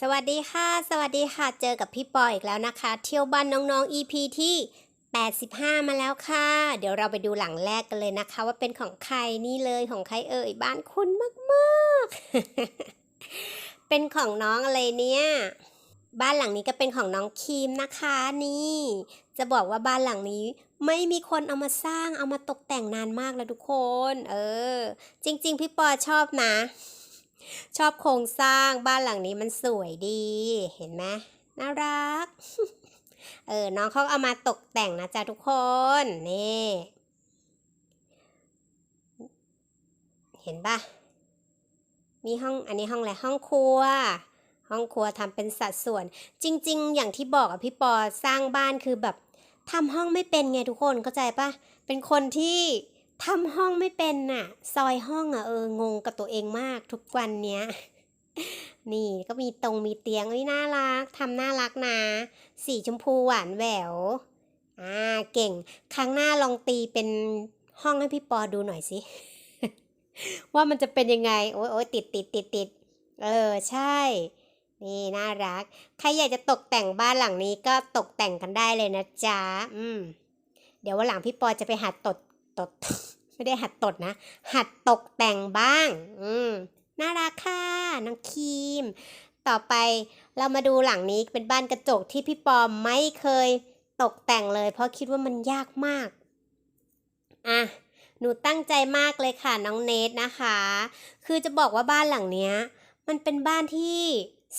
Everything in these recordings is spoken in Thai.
สวัสดีค่ะ สวัสดีค่ะ เจอกับพี่ปออีกแล้วนะคะ เที่ยวบ้านน้องๆ EP ที่ 85 มาแล้วค่ะ เดี๋ยวเราไปดูหลังแรกกันเลยนะคะ ว่าเป็นของใครนี่เลยของใครเอ่ยบ้านคุณมากๆ เป็นของน้องอะไรเนี่ย บ้านหลังนี้ก็เป็นของน้องคีมนะคะนี่ จะบอกว่าบ้านหลังนี้ไม่มีคนเอามาสร้างเอามาตกแต่งนานมากแล้วทุกคน เออ จริง ๆ พี่ปอชอบนะ ชอบโครงสร้างบ้านหลังนี้มันสวยดี เห็นไหมน่ารัก เออ น้องเขาเอามาตกแต่งนะจ๊ะทุกคน นี่ เห็นปะมีห้อง อันนี้ห้องอะไร ห้องครัว ห้องครัวทำเป็นสัดส่วน จริง ๆ อย่างที่บอกอะพี่ปอสร้างบ้านคือแบบทำห้องไม่เป็นไงทุกคนเข้าใจปะเป็นคนที่ ทำห้องไม่เป็นน่ะ ซอยห้องอะเอองงกับตัวเองมากทุกวันเนี้ย นี่ก็มีตรงมีเตียงนี่น่ารักทำน่ารักนะ สีชมพูหวานแหวว อ่าเก่ง ครั้งหน้าลองตีเป็นห้องให้พี่ปอดูหน่อยสิ ว่ามันจะเป็นยังไง โอ้ยโอ้ยติดติดติดติดเออใช่ นี่น่ารัก ใครอยากจะตกแต่งบ้านหลังนี้ก็ตกแต่งกันได้เลยนะจ๊ะ อืม เดี๋ยววันหลังพี่ปอจะไปหัดตด ตดไม่ได้หัดตดนะ หัดตกแต่งบ้าง อืมน่ารักค่ะน้องครีม ต่อไปเรามาดูหลังนี้เป็นบ้านกระจกที่พี่ปอมไม่เคยตกแต่งเลย เพราะคิดว่ามันยากมาก อะ หนูตั้งใจมากเลยค่ะน้องเนทนะคะ คือจะบอกว่าบ้านหลังเนี้ย มันเป็นบ้านที่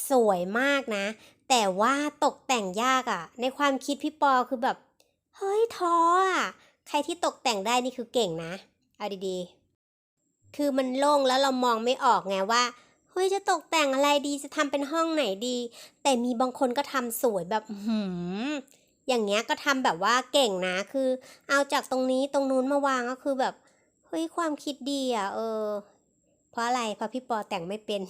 สวยมากนะ แต่ว่าตกแต่งยากอะ่ะ ในความคิดพี่ปอคือแบบ เฮ้ยท้ออะ ใครที่ตกแต่งได้นี่คือเก่งนะ เอาดีๆ คือมันโล่งแล้วเรามองไม่ออกไงว่าเฮ้ยจะตกแต่งอะไรดีจะทำเป็นห้องไหนดี แต่มีบางคนก็ทำสวยแบบหืมอย่างเงี้ยก็ทำแบบว่าเก่งนะ คือ เอาจากตรงนี้ตรงนู้นมาวางก็คือแบบเฮ้ยความคิดดีอะเออ เพราะอะไรเพราะพี่ปอแต่งไม่เป็น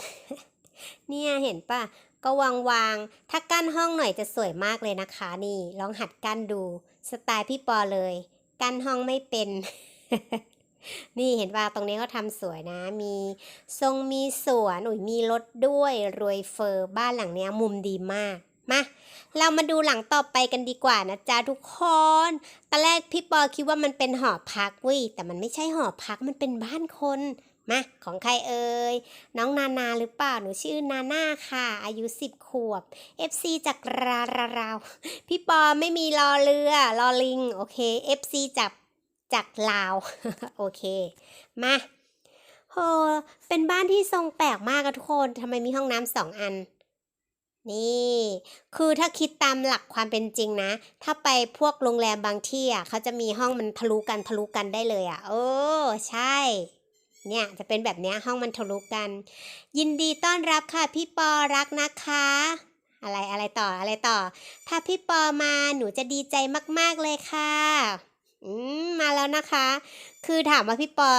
เนี่ยเห็นป่ะก็วางวางๆถ้ากั้นห้องหน่อยจะสวยมากเลยนะคะ นี่ลองหัดกั้นดู สไตล์พี่ปอเลย กั้นห้องไม่เป็น นี่เห็นว่าตรงนี้เขาทำสวยนะ มีทรงมีสวนอุ้ยมีรถด้วยรวยเฟอร์บ้านหลังเนี้ยมุมดีมากมาเรามาดูหลังต่อไปกันดีกว่านะจ๊ะทุกคน ตอนแรกพี่ปอคิดว่ามันเป็นหอพักเว้ยแต่มันไม่ใช่หอพักมันเป็นบ้านคน มาของใครเอ่ยน้องนานาหรือเปล่าหนูชื่อนาน่าค่ะ อายุ10ขวบ FC จากราราราวพี่ปอไม่มีรอเรือรอลิงโอเค FC จากจากลาวโอเค มาโหเป็นบ้านที่ทรงแปลกมากอะทุกคนทำไมมีห้องน้ำสองอัน นี่ คือถ้าคิดตามหลักความเป็นจริงนะ ถ้าไปพวกโรงแรมบางที่อะเขาจะมีห้องมันทะลุกันทะลุกันได้เลยอะ โอ้ ใช่ เนี่ยจะเป็นแบบนี้ห้องมันทะลุกัน ยินดีต้อนรับค่ะพี่ปอรักนะคะ อะไรอะไรต่ออะไรต่อ ถ้าพี่ปอมาหนูจะดีใจมากๆเลยค่ะอืมมาแล้วนะคะ คือถามว่าพี่ปอ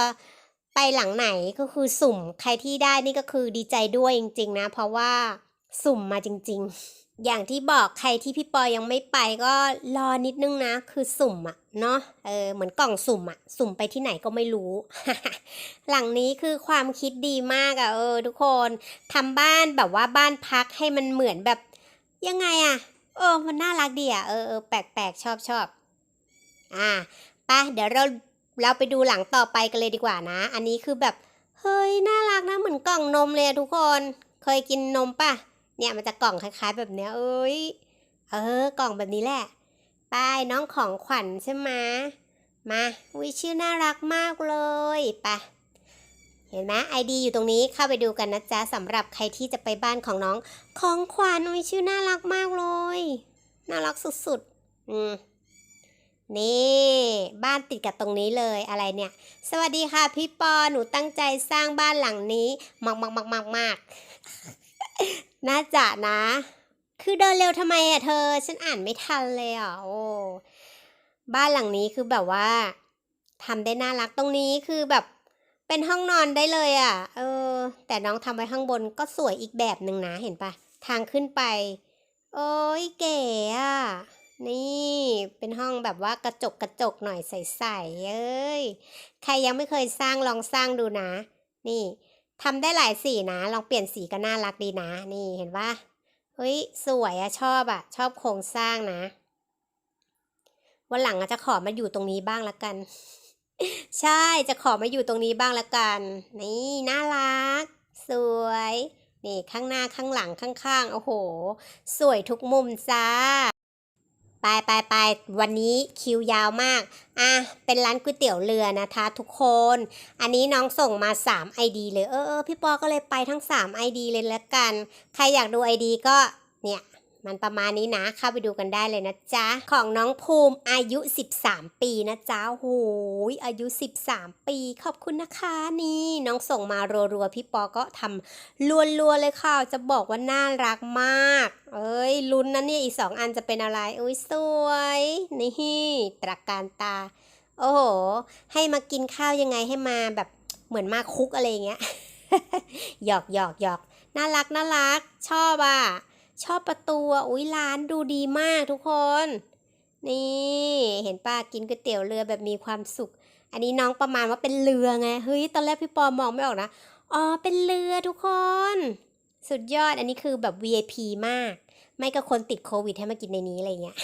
ไปหลังไหนก็คือสุ่มใครที่ได้นี่ก็คือดีใจด้วยจริง ๆ นะ เพราะว่าสุ่มมาจริง ๆ อย่างที่บอกใครที่พี่ปอยังไม่ไปก็รอนิดนึงนะ คือสุ่มอะเนาะเออเหมือนกล่องสุ่มอะสุ่มไปที่ไหนก็ไม่รู้ หลังนี้คือความคิดดีมากอะเออ ทุกคนทำบ้านแบบว่าบ้านพักให้มันเหมือนแบบ ยังไงอะเออ มันน่ารักดีอะเออเออแปลกๆชอบชอบอ่าไปเดี๋ยวเราเราไปดูหลังต่อไปกันเลยดีกว่านะ อันนี้คือแบบ เฮ้ย น่ารักนะเหมือนกล่องนมเลยทุกคน เคยกินนมป่ะ เนี่ยมันจะกล่องคล้าย ๆ แบบเนี้ยเอ้ย เออ กล่องแบบนี้แหละไป้ายน้องของขวัญใช่ไหมมาวิชื่อน่ารักมากเลยปะเห็นไหมไอดีอยู่ตรงนี้เข้าไปดูกันนะจ๊ะสำหรับใครที่จะไปบ้านของน้อง ของขวัญวิชื่อน่ารักมากเลย น่ารักสุดๆ อืมนี่บ้านติดกับตรงนี้เลยอะไรเนี่ย สวัสดีค่ะพี่ปอหนูตั้งใจสร้างบ้านหลังนี้มากมากมากมากมาก น่าจะนะ คือเดินเร็วทำไมอะเธอ ฉันอ่านไม่ทันเลยอะโอ้บ้านหลังนี้คือแบบว่าทำได้น่ารักตรงนี้คือแบบเป็นห้องนอนได้เลยอะ เออ แต่น้องทำไว้ข้างบนก็สวยอีกแบบหนึ่งนะเห็นปะทางขึ้นไป โอ้ยเก๋อะ นี่เป็นห้องแบบว่ากระจกกระจกหน่อยใสๆเอ้ย ใครยังไม่เคยสร้างลองสร้างดูนะ นี่ ทำได้หลายสีนะ ลองเปลี่ยนสีก็น่ารักดีนะ นี่เห็นปะเฮ้ย สวยอะชอบอะชอบโครงสร้างนะ วันหลังอาจจะขอมาอยู่ตรงนี้บ้างละกัน ใช่จะขอมาอยู่ตรงนี้บ้างละกัน นี่น่ารัก สวย นี่ข้างหน้าข้างหลังข้างๆโอ้โห สวยทุกมุมจ้า ไปไปไปวันนี้คิวยาวมาก อะ เป็นร้านก๋วยเตี๋ยวเรือนะคะทุกคน อันนี้น้องส่งมา 3 ID เลย เออเออพี่ปอก็เลยไปทั้ง 3 ID เลยละกัน ใครอยากดู ID ก็เนี่ย มันประมาณนี้นะ เข้าไปดูกันได้เลยนะจ๊ะ ของน้องภูมิอายุ 13 ปีนะจ๊ะโหยอายุ 13 ปี ขอบคุณนะคะนี่น้องส่งมารัวๆพี่ปอก็ทำรัวๆเลยค่ะ จะบอกว่าน่ารักมาก เอ้ยลุ้นนะเนี่ยอีกสองอันจะเป็นอะไรอุ้ยสวย นี่ตระการตา โอ้โห ให้มากินข้าวยังไงให้มาแบบเหมือนมาคุกอะไรเงี้ยหยอกหยอกหยอกน่ารักน่ารัก ชอบอะ ชอบประตูอุ้ยร้านดูดีมากทุกคน นี่เห็นป้ากินก๋วยเตี๋ยวเรือแบบมีความสุข อันนี้น้องประมาณว่าเป็นเรือไงเฮ้ยตอนแรกพี่ปอมองไม่ออกนะอ๋อเป็นเรือทุกคน สุดยอดอันนี้คือแบบ VIP มาก ไม่ก็คนติดโควิดให้มากินในนี้อะไรเงี้ย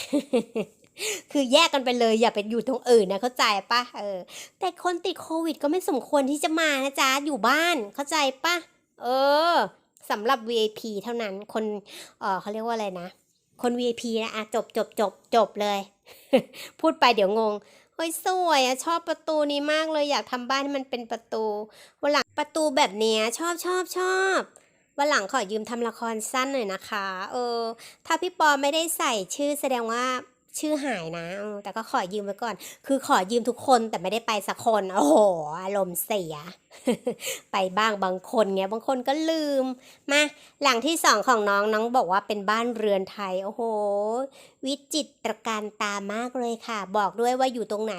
คือแยกกันไปเลยอย่าไปอยู่ตรงอื่นนะเข้าใจปะเออ แต่คนติดโควิดก็ไม่สมควรที่จะมานะจ๊ะอยู่บ้านเข้าใจปะเออ สำหรับ VIP เท่านั้น คนเออเขาเรียกว่าอะไรนะ คน VIP นะอะจบจบจบจบเลย พูดไปเดี๋ยวงงเฮ้ยสวยอะชอบประตูนี้มากเลยอยากทำบ้านให้มันเป็นประตูวันหลังประตูแบบเนี้ยชอบชอบชอบวันหลังขอยืมทำละครสั้นหน่อยนะคะ เออ ถ้าพี่ปอไม่ได้ใส่ชื่อแสดงว่า ชื่อหายนะ แต่ก็ขอยืมไว้ก่อน คือขอยืมทุกคนแต่ไม่ได้ไปสักคน โอ้โห อารมณ์เสีย ไปบ้างบางคนเงี้ย บางคนก็ลืม มา หลังที่สองของน้องน้องบอกว่าเป็นบ้านเรือนไทย โอ้โห วิจิตรการตามากเลยค่ะ บอกด้วยว่าอยู่ตรงไหน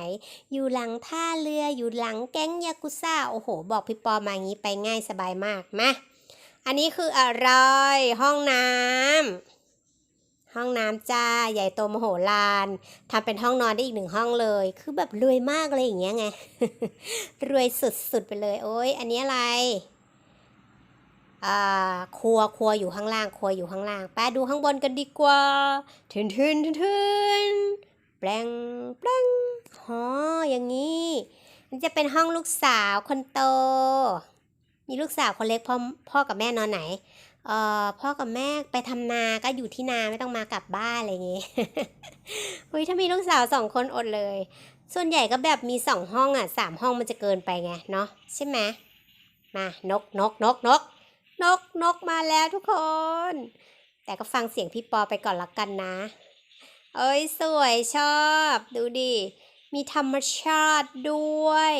อยู่หลังท่าเรือ อยู่หลังแก๊งยากุซ่า โอ้โห บอกพี่ปอมาอย่างนี้ไปง่ายสบายมาก มา อันนี้คืออะไร ห้องน้ำ ห้องน้ำจ้า ใหญ่โตมโหฬารทำเป็นห้องนอนได้อีกหนึ่งห้องเลย คือแบบรวยมากเลยอย่างเงี้ยไง รวยสุดๆไปเลย โอ้ยอันนี้อะไรอ่าครัวครัวอยู่ข้างล่าง ครัวอยู่ข้างล่างไปดูข้างบนกันดีกว่าทึนทึนทึนทึนแปลงแปลงอ๋ออย่างนี้มันจะเป็นห้องลูกสาวคนโต มีลูกสาวคนเล็กพ่อพ่อกับแม่นอนไหน เอ่อพ่อกับแม่ไปทำนาก็อยู่ที่นาไม่ต้องมากลับบ้านอะไรอย่างงี้เฮ้ยถ้ามีลูกสาวสองคนอดเลย ส่วนใหญ่ก็แบบมีสองห้องอะสามห้องมันจะเกินไปไงเนาะใช่ไหมมานกนกนกนกนกนกมาแล้วทุกคน แต่ก็ฟังเสียงพี่ปอไปก่อนละกันนะ เอ้ยสวยชอบ ดูดิ มีธรรมชาติด้วย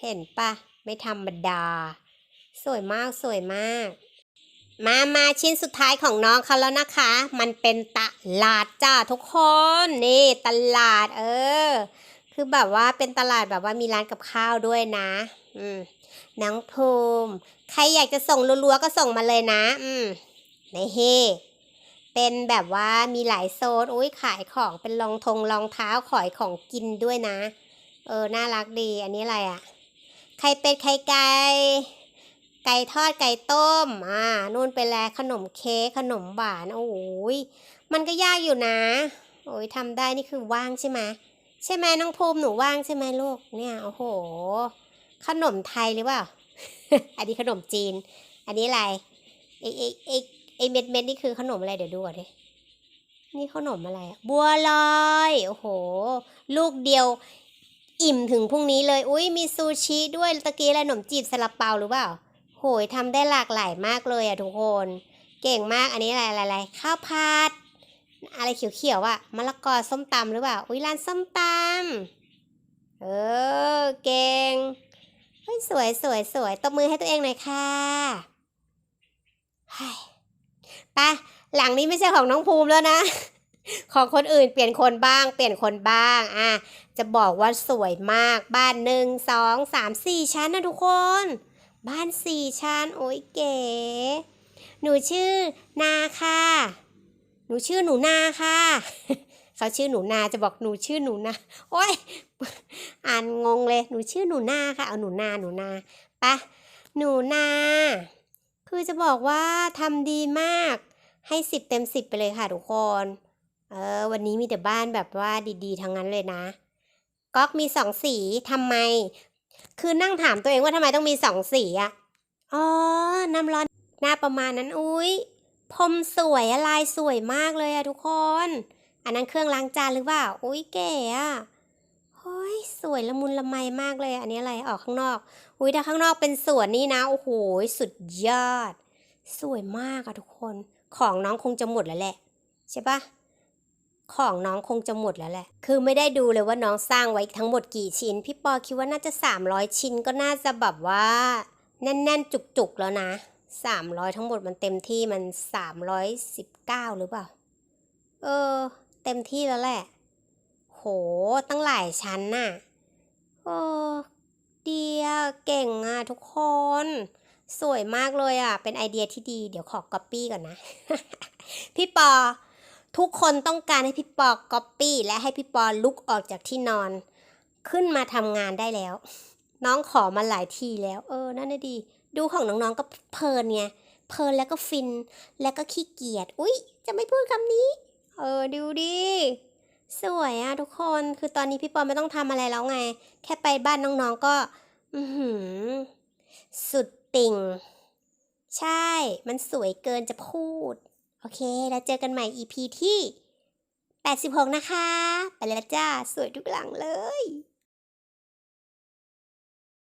เห็นปะไม่ธรรมดา สวยมากสวยมาก มามาชิ้นสุดท้ายของน้องเขาแล้วนะคะ มันเป็นตลาดจ้าทุกคน นี่ตลาด เออ คือแบบว่าเป็นตลาดแบบว่ามีร้านกับข้าวด้วยนะ อืมน้องภูมิใครอยากจะส่งรัวๆก็ส่งมาเลยนะ อืมในเฮเป็นแบบว่ามีหลายโซนอุ้ยขายของเป็นรองทงรองเท้าขายของกินด้วยนะ เออ น่ารักดี อันนี้อะไรอะ่ะ ไข่เป็ดไข่ไก่ ไก่ทอดไก่ต้ม อ่านู่นไปแล้วขนมเค้กขนมหวาน โอ้ยมันก็ยากอยู่นะ โอ้ยทำได้นี่คือว่างใช่ไหมใช่ไหมน้องภูมิหนูว่างใช่ไหมลูกเนี่ยโอ้โห ขนมไทยหรือเปล่า อันนี้ขนมจีน อันนี้อะไรไอไอไอไอเม็ดเม็ดนี่คือขนมอะไรเดี๋ยวดูก่อนดินี่ขนมอะไรบัวลอยโอ้โห ลูกเดียว อิ่มถึงพรุ่งนี้เลย อุ้ยมีซูชิด้วยตะกี้อะไรขนมจีบซาลาเปาหรือเปล่า โหยทำได้หลากหลายมากเลยอะทุกคน เก่งมากอันนี้อะไรอะไรอะไรข้าวผัดอะไรเขียวๆอะมะละกอส้มตำหรือเปล่าอุ้ยร้านส้มตำเออเก่งเฮ้ยสวยสวยสวยตบมือให้ตัวเองหน่อยค่ะไปหลังนี้ไม่ใช่ของน้องภูมิแล้วนะ ของคนอื่นเปลี่ยนคนบ้าง เปลี่ยนคนบ้างอะจะบอกว่าสวยมากบ้านหนึ่งสองสามสี่ชั้นนะทุกคน บ้านสี่ชั้นโอ้ยเก๋ หนูชื่อนาค่ะ หนูชื่อหนูนาค่ะ เขาชื่อหนูนาจะบอกหนูชื่อหนูนาโอ้ยอ่านงงเลย หนูชื่อหนูนาค่ะ เอาหนูนาหนูนาปะหนูนา คือจะบอกว่าทำดีมาก ให้สิบเต็มสิบไปเลยค่ะทุกคน เออ วันนี้มีแต่บ้านแบบว่าดีๆ ทั้งนั้นเลยนะก๊อกมีสองสีทำไม คือนั่งถามตัวเองว่าทำไมต้องมีสองสีอะอ๋อ น้ำร้อนหน้าประมาณนั้น อุ้ยพรมสวยอะลายสวยมากเลยอะทุกคน อันนั้นเครื่องล้างจานหรือเปล่า อุ้ยเก๋อะเฮ้ยสวยละมุนละไมมากเลย อันนี้อะไร ออกข้างนอก อุ้ยถ้าข้างนอกเป็นสวนนี่นะ โอ้โห สุดยอด สวยมากอะทุกคน ของน้องคงจะหมดแล้วแหละ ใช่ปะ ของน้องคงจะหมดแล้วแหละ คือไม่ได้ดูเลยว่าน้องสร้างไว้ทั้งหมดกี่ชิ้น พี่ปอคิดว่าน่าจะ 300 ชิ้นก็น่าจะแบบว่า แน่น ๆ จุก ๆ แล้วนะ 300 ทั้งหมดมันเต็มที่มัน 319 หรือเปล่า เออ เต็มที่แล้วแหละ โห ตั้งหลายชั้นน่ะเออดีอะเก่งอะทุกคน สวยมากเลยอะเป็นไอเดียที่ดี เดี๋ยวขอก๊อปปี้ก่อนนะ พี่ปอ ทุกคนต้องการให้พี่ปอก๊อปปี้และให้พี่ปอลุกออกจากที่นอน ขึ้นมาทำงานได้แล้ว น้องขอมาหลายทีแล้ว เออ นั่นน่ะดี ดูของน้องๆก็เพลินไงเพลินแล้วก็ฟิน แล้วก็ขี้เกียจอุ๊ย จะไม่พูดคำนี้ เออ ดูดิสวยอะทุกคนคือตอนนี้พี่ปอไม่ต้องทำอะไรแล้วไง แค่ไปบ้านน้องๆก็อือหือสุดติ่ง ใช่ มันสวยเกินจะพูด โอเค แล้วเจอกันใหม่ EP ที่ 86 นะคะ ไปแล้วจ้า สวยทุกหลังเลย